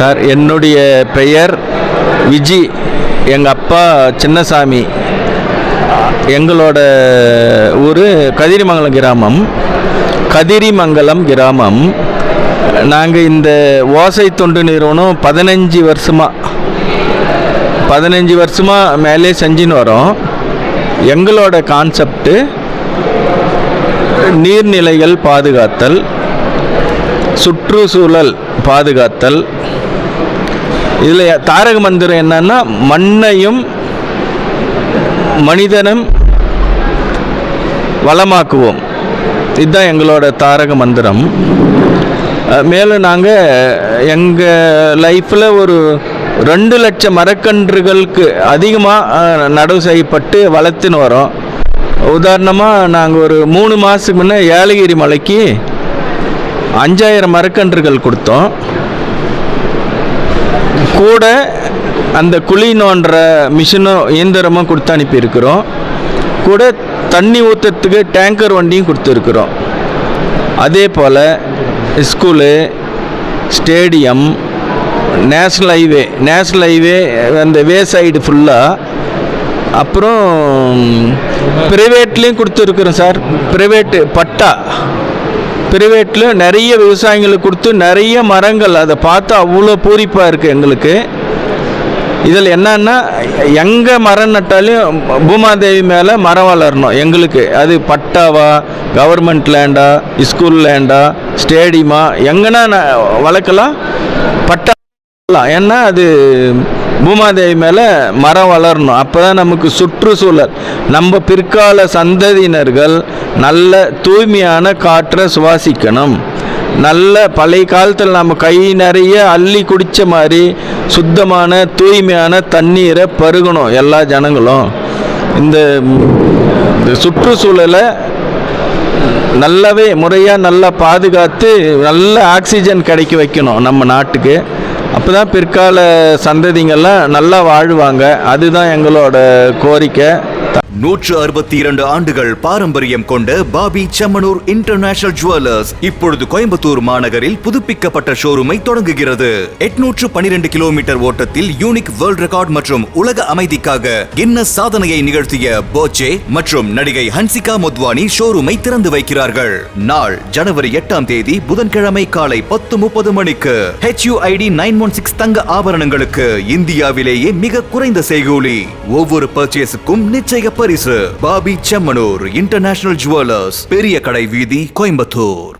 Sir என்னுடைய பெயர் விஜி. எங்கள் அப்பா சின்னசாமி. எங்களோட ஊர் கதிரிமங்கலம் கிராமம். கதிரிமங்கலம் கிராமம். நாங்கள் இந்த ஓசை தொண்டு நிறுவனம் பதினஞ்சு வருஷமாக பதினஞ்சு வருஷமாக மேலே செஞ்சுன்னு வரோம். எங்களோட கான்செப்ட்டு நீர்நிலைகள் பாதுகாத்தல் சுற்றுச்சூழல் பாதுகாத்தல் இதில் தாரக மந்திரம் என்னன்னா மண்ணையும் மனிதனும் வளமாக்குவோம். இதுதான் எங்களோட தாரக மந்திரம். மேலும் நாங்கள் எங்கள் லைஃப்பில் ஒரு ரெண்டு லட்சம் மரக்கன்றுகளுக்கு அதிகமாக நடவு செய்யப்பட்டு வளர்த்துன்னு வரோம். உதாரணமாக நாங்கள் ஒரு மூணு மாதத்துக்கு முன்னே ஏலகிரி மலைக்கு அஞ்சாயிரம் மரக்கன்றுகள் கொடுத்தோம். கூட அந்த குழி நோண்டுற மிஷினும் இயந்திரமும் கொடுத்து அனுப்பியிருக்கிறோம். கூட தண்ணி ஊற்றுறதுக்கு டேங்கர் வண்டியும் கொடுத்துருக்குறோம். அதே போல் school stadium national highway national highway அந்த வே சைடு ஃபுல்லாக அப்புறம் ப்ரைவேட்லேயும் கொடுத்துருக்குறோம் சார். ப்ரைவேட்டு பட்டா. பிரைவேட்டில் நிறைய விவசாயிகளுக்கு கொடுத்து நிறைய மரங்கள் அதை பார்த்து அவ்வளோ பூரிப்பாக இருக்குது எங்களுக்கு. இதில் என்னன்னா எங்கே மரம் நட்டாலும் பூமாதேவி மேலே மரம் வளரணும் எங்களுக்கு. அது பட்டாவா கவர்மெண்ட் லேண்டா ஸ்கூல் லேண்டா ஸ்டேடியமா எங்கன்னா வளர்க்கலாம். பட்டா ஏன்னா அது பூமாதேவி மேலே மரம் வளரணும். அப்போ தான் நமக்கு சுற்றுச்சூழல். நம்ம பிற்கால சந்ததியினர்கள் நல்ல தூய்மையான காற்றை சுவாசிக்கணும். நல்ல பழைய காலத்தில் நம்ம கை நிறைய அள்ளி குடித்த மாதிரி சுத்தமான தூய்மையான தண்ணீரை பருகணும் எல்லா ஜனங்களும். இந்த இந்த சுற்றுச்சூழலை நல்லாவே முறையாக நல்லா பாதுகாத்து நல்ல ஆக்சிஜன் கிடைக்க வைக்கணும் நம்ம நாட்டுக்கு. அப்போ தான் பிற்கால சந்ததிங்கள்லாம் நல்லா வாழ்வாங்க. அதுதான் எங்களோட கோரிக்கை. நூற்று அறுபத்தி இரண்டு ஆண்டுகள் பாரம்பரியம் கொண்ட பாபி செம்மனூர் இன்டர்நேஷனல் ஜுவல்லர்ஸ் இப்பொழுது கோயம்புத்தூர் மாநகரில் புதுப்பிக்கப்பட்ட ஷோரூமை தொடங்குகிறது. எட்நூற்று பனிரெண்டு கிலோமீட்டர் ஓட்டத்தில் யூனிக் வேர்ல்ட் ரெக்கார்ட் மற்றும் உலக அமைதிக்காக கின்னஸ் சாதனையை நிகழ்த்திய போச்சே மற்றும் நடிகை ஹன்சிகா மொத்வானி ஷோரூமை திறந்து வைக்கிறார்கள். நாள் ஜனவரி எட்டாம் தேதி புதன்கிழமை காலை பத்து முப்பது மணிக்கு. ஹெச்யூஐடி நைன் ஒன் சிக்ஸ் தங்க ஆபரணங்களுக்கு இந்தியாவிலேயே மிக குறைந்த செய்கூலி. ஒவ்வொரு பர்ச்சேஸுக்கும் நிச்சய பரிசு பாபி செம்மனூர் இன்டர்நேஷனல் ஜுவல்லர்ஸ் பெரிய கடை வீதி கோயம்புத்தூர்.